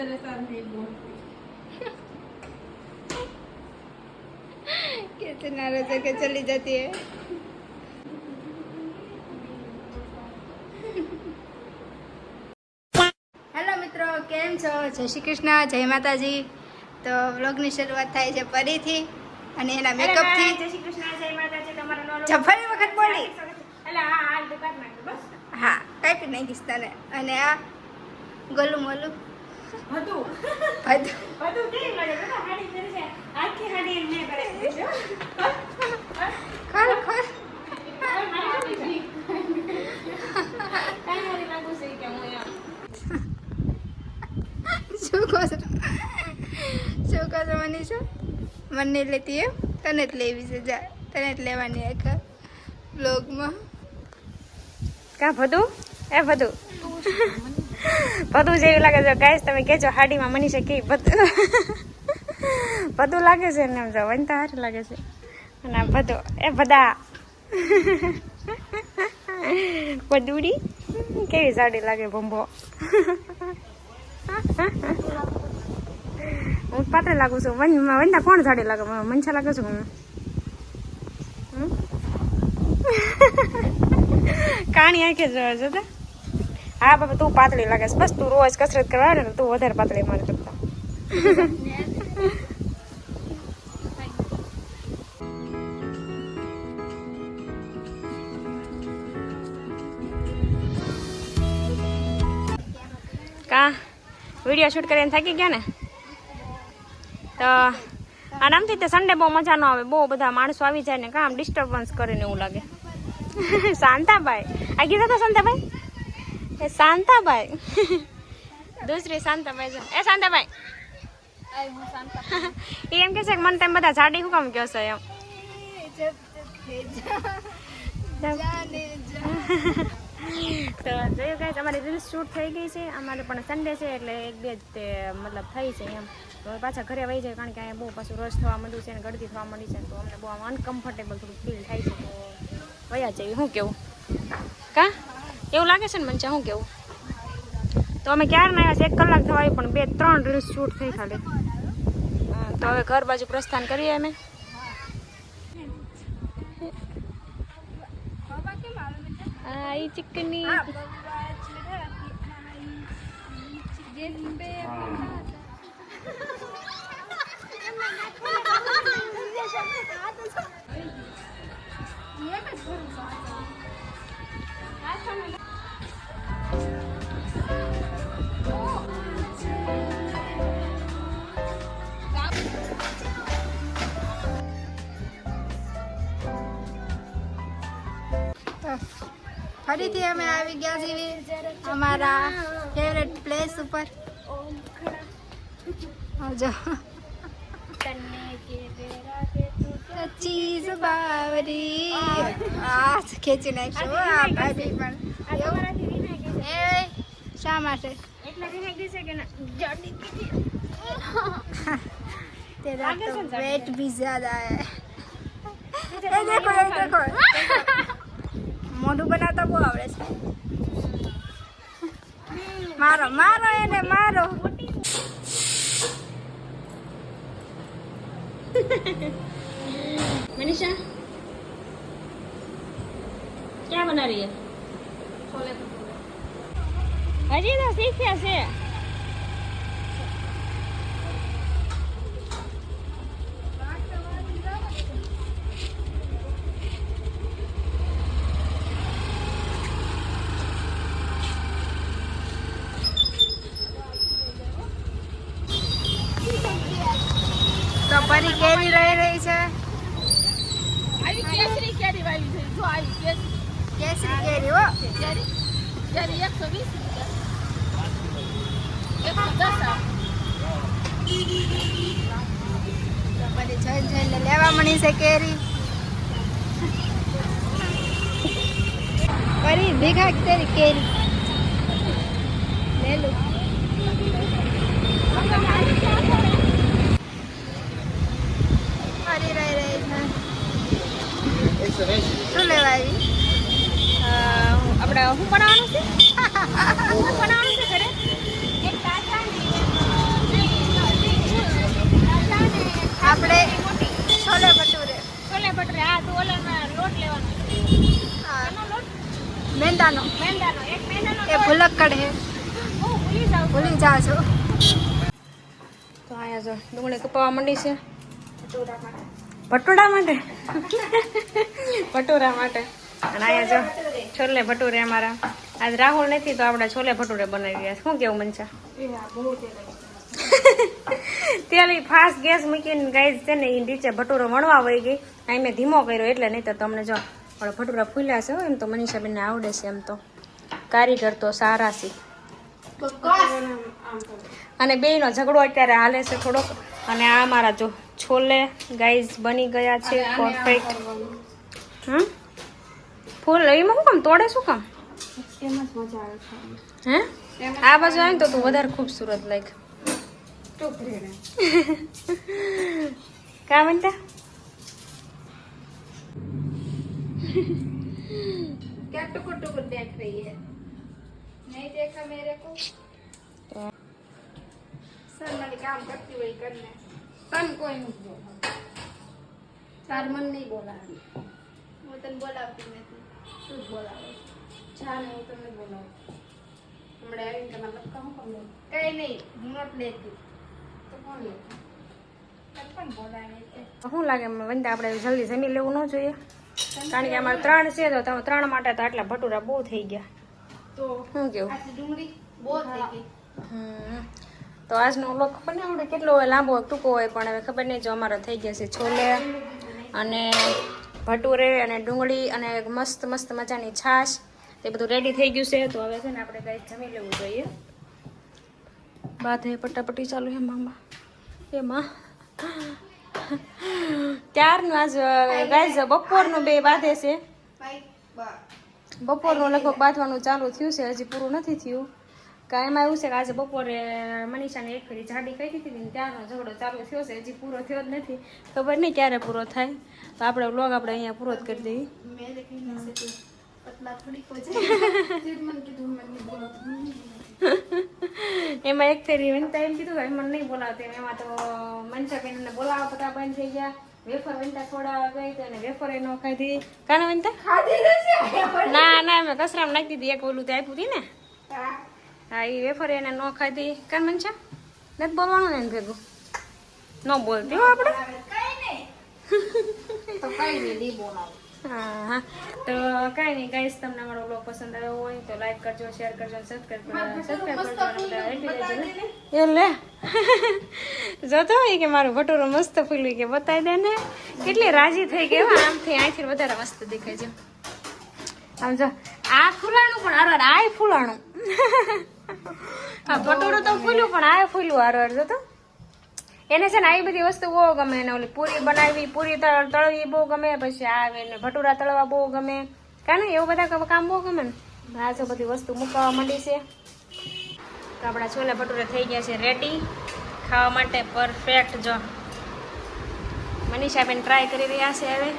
परेशान थी वो कैसे नाराज होकर चली जाती है હેલો મિત્રો કેમ છો જય શ્રી કૃષ્ણ જય માતાજી તો વ્લોગની શરૂઆત થાય છે ફરીથી અને એના મેકઅપથી જય શ્રી કૃષ્ણ જય માતાજી તમારો નવો જફરી વખત બોલી એટલે હા હાલ દુકાન માટે બસ હા કાપી નાખીશ તને અને આ ગોલું મોલું હતું બધું બધું કેવી લાગે? બધા હાડી પહેરી છે. આખી હાડી એમ મેં કરાવી દીધી ખર ખર કાંઈ હાડી લાગુ છે કે હું એમ. શું કહો છો? શું કહો છો મનીષા? મને લેતી એમ? તને જ લેવી છે જા. તને જ લેવાની આખા બ્લોગમાં કા ભદુ? એ ભદુ. ભદુ જેવી લાગે છે. ગાઈસ, તમે કહેજો, હાડીમાં મનીષા કે બધું બધું લાગે છે ને એમ જો વનતા સારું લાગે છે. અને આ ભદુ એ બધા. પદુડી? કેવી સાડી લાગે ભંભો? હું પાત્ર લાગુ છું. વન વંદા કોણ સાડી લાગે? મનસા લાગે છું હું? કાણી આંખે જોવા છે તે. હા બાબા તું પાતળી લાગે છે. બસ તું રોજ કસરત કરવા ને તું વધારે પાતળી મારી કરતા કા? વીડિયો શૂટ કરીને થાકી ગયા ને? તો આરામથી તે સન્ડે બહુ મજા ન આવે. બહુ બધા માણસો આવી જાય ને કામ ડિસ્ટર્બન્સ કરીને એવું લાગે. શાંતાભાઈ આ કીધા હતા શાંતાભાઈ એ શાંતાભાઈ દૂસરી શાંતાભાઈ છે. એ શાંતાભાઈ એ એમ કે છે કે મને તેમ બધા જાડી શું કામ કહો છે એમ. તો જોયું કાંઈ અમારી રીલ્સ શૂટ થઈ ગઈ છે. અમારે પણ સન્ડે છે એટલે એક બે જ તે મતલબ થઈ છે એમ. તો પાછા ઘરે વહી જાય કારણ કે અહીંયા બહુ પાછું રસ થવા માંડ્યું છે ને ગળદી થવા માંડી છે. ને તો અમને બહુ આમ અનકમ્ફર્ટેબલ થોડું ફીલ થાય છે. તો વયા જઈએ. શું કેવું? કા? એવું લાગે છે ને મને શું કેવું? તો અમે ક્યારે ના આવ્યા છે એક કલાક થવા આવી પણ બે ત્રણ રીલ્સ શૂટ થઈ ખાલી. હા, તો હવે ઘર બાજુ પ્રસ્થાન કરીએ અમે. આઈ ચિકની તો ફરીથી અમે આવી ગયા છીએ અમારા ફેવરેટ પ્લેસ ઉપર આવજો ચીઝ બાવરી આ ખેંચી નાખશું હો આ ભાભી પણ એવું? એ શા માટે तेरा तो वेट भी ज्यादा है એ દેખો એ દેખો મોઢું બનાવતા બહુ આવડે છે. મારો મારો એને, મારો. મનીષા, ક્યાં બના રહી હજી તો શીખ્યા છે. એસી કેરી લેવા મળી છે કેરી કરી ભેગા કરી કેરી લે લો રહી રહી છે હું બનાવવાનું છે? હું બનાવવાનું છે ઘરે? આપણે છોલે ભટુરે. છોલે ભટુરે હા તો ઓલામાં લોટ લેવાનો હા. લોટ? મેંદાનો. મેંદાનો. એક મેંદાનો એ ભૂલક્કડ હે. હું ભૂલી જાઉં ભૂલી જા છો તો આયા જો ડુંગળી કપાવા માંડી છે. ભટુરા માટે ભટુરા માટે. ભટુરા માટે. અને અહીંયા જો છોલે ભટુરે અમારા. આજ રાહુલ નથી તો આપણે છોલે ભટુરે બનાવી રહ્યા છે. શું કેવું મનસા? તેલ ફાસ્ટ ગેસ મૂકીને ગાઈઝ છે ને એ નીચે ભટુરો વણવા વહી ગઈ. અહીં મેં ધીમો કર્યો એટલે નહીં તો તમને જો પણ ભટુરા ફૂલ્યા છે હો, એમ તો મનીષાબેનને આવડે છે એમ તો. કારીગર તો સારા છે. અને બેયનો ઝઘડો અત્યારે હાલે છે થોડોક. અને આ મારા જો છોલે ગાઈઝ બની ગયા છે પરફેક્ટ હમ? ફૂલ એમાં શું કામ તોડે શું કામ હે આ બાજુ આવે ને તો તું વધારે ખૂબસૂરત લાગ કા બનતા क्या टुकुर टुकुर देख रही है नहीं देखा मेरे को सर मैंने काम करती हुई करने सन कोई नहीं बोला तार मन नहीं बोला वो तन बोलावती નથી તું બોલાવો? જા ને હું તમને બોલાવું. હમણાં આવીને તમારે લપકા હું કમ કઈ નહીં હું નોટ લેતી તો કોણ લે પણ બોલાય નહીં તે શું લાગે વંદા આપણે જલ્દી જમી લેવું ન જોઈએ? કારણ કે અમારે ત્રણ છે તો તમે ત્રણ માટે તો આટલા ભટુરા બહુ થઈ ગયા. તો શું કેવું? ડુંગળી બહુ થઈ ગઈ. હમ. તો આજનો વ્લોગ ખબર નહીં આપણે કેટલો હોય લાંબો હોય ટૂંકો હોય પણ હવે ખબર નહીં જો અમારે થઈ ગયા છે છોલે અને ભટુરે અને ડુંગળી અને મસ્ત મસ્ત મજાની છાશ તે બધું રેડી થઈ ગયું છે. તો હવે છે ને આપણે કંઈ જમી લેવું જોઈએ. બાધે પટાપટી ચાલુ હે મામા. એમાં? ત્યારનું આજ ગાય બપોરનું બે બાંધે છે? બપોરનું લગભગ બાંધવાનું ચાલુ થયું છે હજી પૂરું નથી થયું. કે એમાં એવું છે કે આજે બપોરે મનીષાને એક ફેરી જાડી કહી દીધી ને ત્યારનો ઝઘડો ચાલુ થયો છે હજી પૂરો થયો જ નથી. ખબર નહીં ક્યારે પૂરો થાય. તો આપણે લોગ આપણે અહીંયા પૂરો જ કરી દઈએ. એમાં એક ફેરી વનતા એમ કીધું એમાં નહીં બોલાવતી. એમાં તો મનસાબેન એમને બોલાવવા પતા બંધ થઈ ગયા. વેફર વનતા થોડા ગઈ તો એને વેફર એનો ખાધી. કાના વનતા ના ના મેં કસરામાં નાખી દીધી. એક ઓલું તે આપ્યું હતી ને. હા એ વેફર એને ન ખાધી કાન મનસા નથી બોલવાનું ને એને ભેગું? ન બોલતી હો આપણે? તો કઈ નહીં બોલાવું. હા તો કાંઈ નહીં ગાઈસ તમને મારો બ્લોગ પસંદ આવ્યો હોય તો લાઈક કરજો શેર કરજો અને સબસ્ક્રાઈબ કરજો. જોતો એ કે મારું ભટોરું મસ્ત ફૂલ્યું કે બતાવી દે ને? કેટલી રાજી થઈ ગઈ હો. આમથી અહીંથી વધારે મસ્ત દેખાય છે. આમ જો આ ફૂલાણું પણ અરે આ ફૂલાણું. હા ભટુરું તો ફૂલ્યું, પણ આ ફૂલ્યું હારવાર હાર તો. એને છે ને આવી બધી વસ્તુ બહુ ગમે એને ઓલી પૂરી બનાવી, પૂરી તળવી બહુ ગમે, પછી આ ભટુરા તળવા બહુ ગમે. કારણ એવું બધા કામ બહુ ગમે ને? આ જો બધી વસ્તુ મૂકવા માંડી છે. તો આપણા છોલે ભટુરે થઈ ગયા છે રેડી ખાવા માટે પરફેક્ટ જો. મનીષાબેન ટ્રાય કરી રહ્યા છે હવે.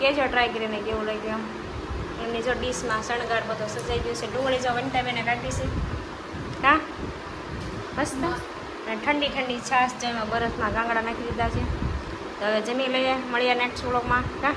કેજો ટ્રાય કરીને કેવું લાગ્યું આમ એમની જો ડીશમાં શણગાર બધો સજાઈ ગયો છે. ડુંગળી જો વંટાબેને કાઢી છે. હા? મસ્ત? અને ઠંડી ઠંડી છાશ જેમાં બરફમાં ગાંગડા નાખી દીધા છે. તો હવે જમી લઈએ મળીએ નેક્સ્ટ વ્લોગમાં હા?